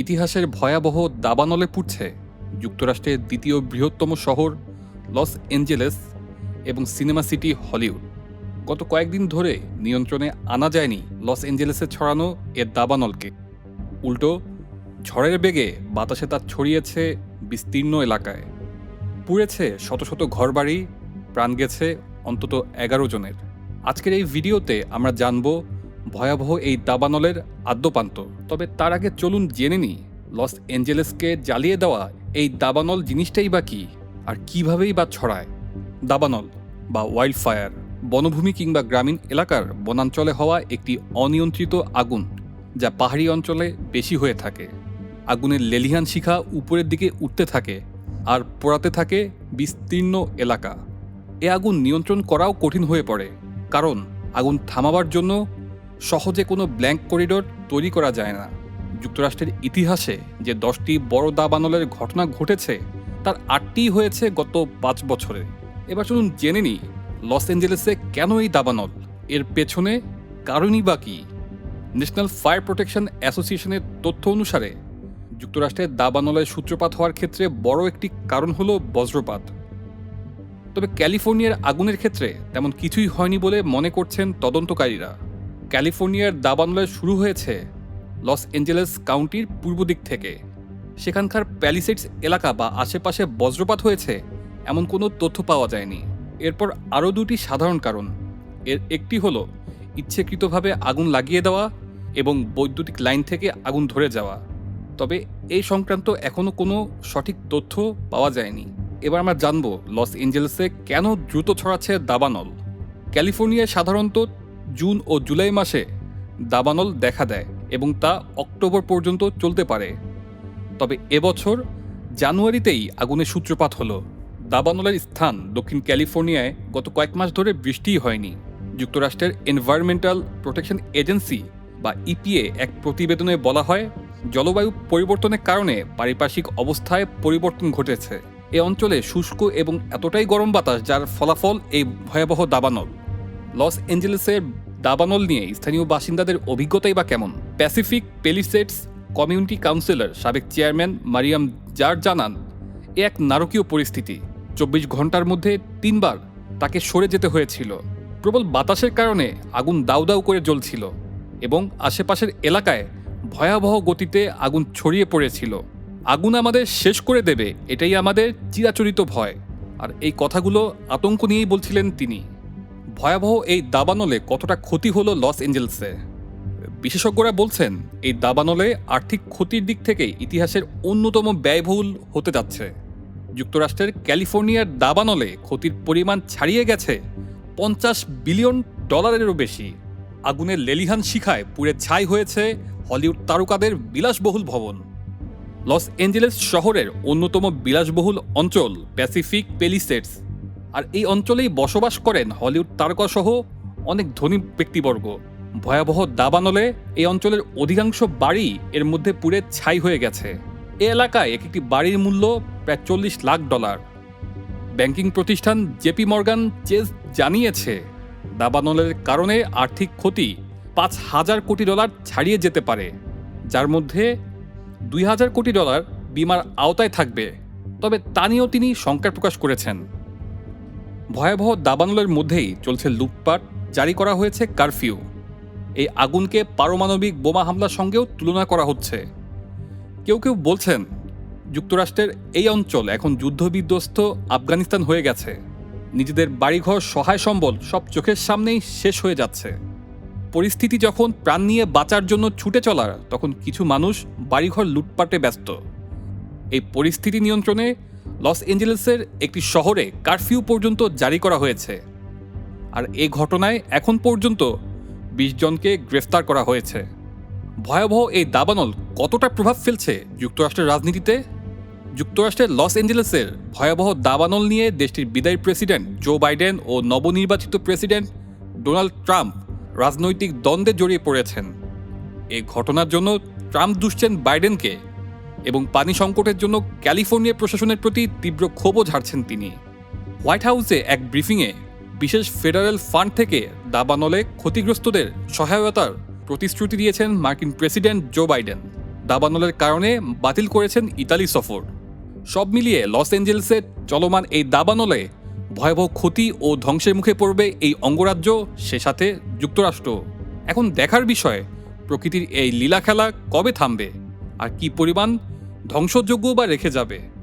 ইতিহাসের ভয়াবহ দাবানলে পুড়ছে যুক্তরাষ্ট্রের দ্বিতীয় বৃহত্তম শহর লস এঞ্জেলেস এবং সিনেমা সিটি হলিউড। গত কয়েকদিন ধরে নিয়ন্ত্রণে আনা যায়নি লস এঞ্জেলেসে ছড়ানো এর দাবানলকে। উল্টো, ঝড়ের বেগে বাতাসে তা ছড়িয়েছে বিস্তীর্ণ এলাকায়। পুড়েছে শত শত ঘরবাড়ি, প্রাণ গেছে অন্তত এগারো জনের। আজকের এই ভিডিওতে আমরা জানব ভয়াবহ এই দাবানলের আদ্যপান্ত। তবে তার আগে চলুন জেনে নিই, লস এঞ্জেলেসকে জ্বালিয়ে দেওয়া এই দাবানল জিনিসটাই বা কী? আর কীভাবেই বা ছড়ায়? দাবানল বা ওয়াইল্ড ফায়ার বনভূমি কিংবা গ্রামীণ এলাকার বনাঞ্চলে হওয়া একটি অনিয়ন্ত্রিত আগুন, যা পাহাড়ি অঞ্চলে বেশি হয়ে থাকে। আগুনের লেলিহান শিখা উপরের দিকে উঠতে থাকে আর পোড়াতে থাকে বিস্তীর্ণ এলাকা। এ আগুন নিয়ন্ত্রণ করাও কঠিন হয়ে পড়ে, কারণ আগুন থামাবার জন্য সহজে কোনো ব্ল্যাঙ্ক করিডোর তৈরি করা যায় না। যুক্তরাষ্ট্রের ইতিহাসে যে দশটি বড় দাবানলের ঘটনা ঘটেছে, তার আটটি হয়েছে গত পাঁচ বছরে। এবার চলুন জেনে নিই, লস অ্যাঞ্জেলেসে কেন এই দাবানল? এর পেছনে কারণই বা কী? ন্যাশনাল ফায়ার প্রোটেকশন অ্যাসোসিয়েশনের তথ্য অনুসারে, যুক্তরাষ্ট্রের দাবানলের সূত্রপাত হওয়ার ক্ষেত্রে বড় একটি কারণ হলো বজ্রপাত। তবে ক্যালিফোর্নিয়ার আগুনের ক্ষেত্রে তেমন কিছুই হয়নি বলে মনে করছেন তদন্তকারীরা। ক্যালিফোর্নিয়ার দাবানলের শুরু হয়েছে লস এঞ্জেলেস কাউন্টির পূর্ব দিক থেকে। সেখানকার প্যালিসেডস এলাকা বা আশেপাশে বজ্রপাত হয়েছে, এমন কোনো তথ্য পাওয়া যায়নি। এরপর আরও দুটি সাধারণ কারণ। এর একটি হলো ইচ্ছেকৃতভাবে আগুন লাগিয়ে দেওয়া এবং বৈদ্যুতিক লাইন থেকে আগুন ধরে যাওয়া। তবে এই সংক্রান্ত এখনও কোনো সঠিক তথ্য পাওয়া যায়নি। এবার আমরা জানব লস এঞ্জেলেসে কেন দ্রুত ছড়াচ্ছে দাবানল। ক্যালিফোর্নিয়ায় সাধারণত জুন ও জুলাই মাসে দাবানল দেখা দেয় এবং তা অক্টোবর পর্যন্ত চলতে পারে। তবে এবছর জানুয়ারিতেই আগুনের সূত্রপাত হলো। দাবানলের স্থান দক্ষিণ ক্যালিফোর্নিয়ায় গত কয়েক মাস ধরে বৃষ্টিই হয়নি। যুক্তরাষ্ট্রের এনভায়রনমেন্টাল প্রোটেকশন এজেন্সি বা ইপিএ এক প্রতিবেদনে বলা হয়, জলবায়ু পরিবর্তনের কারণে পারিপার্শ্বিক অবস্থায় পরিবর্তন ঘটেছে। এ অঞ্চলে শুষ্ক এবং এতটাই গরম বাতাস যার ফলাফল এই ভয়াবহ দাবানল। লস এঞ্জেলেসের দাবানল নিয়ে স্থানীয় বাসিন্দাদের অভিজ্ঞতাই বা কেমন? প্যাসিফিক পেলিসেটস কমিউনিটি কাউন্সিলর সাবেক চেয়ারম্যান মারিয়াম জার জানান, এ এক নারকীয় পরিস্থিতি। চব্বিশ ঘণ্টার মধ্যে তিনবার তাকে সরে যেতে হয়েছিল। প্রবল বাতাসের কারণে আগুন দাউ দাউ করে জ্বলছিল এবং আশেপাশের এলাকায় ভয়াবহ গতিতে আগুন ছড়িয়ে পড়েছিল। আগুন আমাদের শেষ করে দেবে, এটাই আমাদের চিরাচরিত ভয়। আর এই কথাগুলো আতঙ্ক নিয়েই বলছিলেন তিনি। ভয়াবহ এই দাবানলে কতটা ক্ষতি হলো লস এঞ্জেলসে? বিশেষজ্ঞরা বলছেন, এই দাবানলে আর্থিক ক্ষতির দিক থেকে ইতিহাসের অন্যতম ব্যয়বহুল হতে যাচ্ছে। যুক্তরাষ্ট্রের ক্যালিফোর্নিয়ার দাবানলে ক্ষতির পরিমাণ ছাড়িয়ে গেছে পঞ্চাশ বিলিয়ন ডলারেরও বেশি। আগুনের লেলিহান শিখায় পুড়ে ছাই হয়েছে হলিউড তারকাদের বিলাসবহুল ভবন। লস এঞ্জেলেস শহরের অন্যতম বিলাসবহুল অঞ্চল প্যাসিফিক পেলিসেটস আর এই অঞ্চলেই বসবাস করেন হলিউড তারকাসহ অনেক ধনী ব্যক্তিবর্গ। ভয়াবহ দাবানলে এই অঞ্চলের অধিকাংশ বাড়ি এর মধ্যে পুড়ে ছাই হয়ে গেছে। এ এলাকায় এক একটি বাড়ির মূল্য প্রায় চল্লিশ লাখ ডলার। ব্যাংকিং প্রতিষ্ঠান জেপি মর্গান চেস জানিয়েছে, দাবানলের কারণে আর্থিক ক্ষতি পাঁচ হাজার কোটি ডলার ছাড়িয়ে যেতে পারে, যার মধ্যে দুই হাজার কোটি ডলার বিমার আওতায় থাকবে। তবে তা নিয়েও তিনি শঙ্কা প্রকাশ করেছেন। ভয়াবহ দাবানলের মধ্যেই চলছে লুটপাট জারি করা হয়েছে কারফিউ। এই আগুনকে পারমাণবিক বোমা হামলার সঙ্গেও তুলনা করা হচ্ছে। কেউ কেউ বলছেন, যুক্তরাষ্ট্রের এই অঞ্চল এখন যুদ্ধবিধ্বস্ত আফগানিস্তান হয়ে গেছে। নিজেদের বাড়িঘর সহায় সম্বল সব চোখের সামনেই শেষ হয়ে যাচ্ছে। পরিস্থিতি যখন প্রাণ নিয়ে বাঁচার জন্য ছুটে চলার, তখন কিছু মানুষ বাড়িঘর লুটপাটে ব্যস্ত। এই পরিস্থিতি নিয়ন্ত্রণে লস এঞ্জেলেসের একটি শহরে কারফিউ পর্যন্ত জারি করা হয়েছে। আর এ ঘটনায় এখন পর্যন্ত বিশ জনকে গ্রেফতার করা হয়েছে। ভয়াবহ এই দাবানল কতটা প্রভাব ফেলছে যুক্তরাষ্ট্রের রাজনীতিতে? যুক্তরাষ্ট্রের লস এঞ্জেলেসের ভয়াবহ দাবানল নিয়ে দেশটির বিদায়ী প্রেসিডেন্ট জো বাইডেন ও নবনির্বাচিত প্রেসিডেন্ট ডোনাল্ড ট্রাম্প রাজনৈতিক দ্বন্দ্বে জড়িয়ে পড়েছেন। এই ঘটনার জন্য ট্রাম্প দুষছেন বাইডেনকে। এবং পানি সংকটের জন্য ক্যালিফোর্নিয়া প্রশাসনের প্রতি তীব্র ক্ষোভও ঝাড়ছেন তিনি। হোয়াইট হাউসে এক ব্রিফিংয়ে বিশেষ ফেডারেল ফান্ড থেকে দাবানলে ক্ষতিগ্রস্তদের সহায়তার প্রতিশ্রুতি দিয়েছেন মার্কিন প্রেসিডেন্ট জো বাইডেন। দাবানলের কারণে বাতিল করেছেন ইতালি সফর। সব মিলিয়ে লস অ্যাঞ্জেলেসে চলমান এই দাবানলে ভয়াবহ ক্ষতি ও ধ্বংসের মুখে পড়বে এই অঙ্গরাজ্য, সে সাথে যুক্তরাষ্ট্র। এখন দেখার বিষয়, প্রকৃতির এই লীলা খেলা কবে থামবে? আর কি পরিমাণ ধ্বংসযোগ্য বা রেখে যাবে।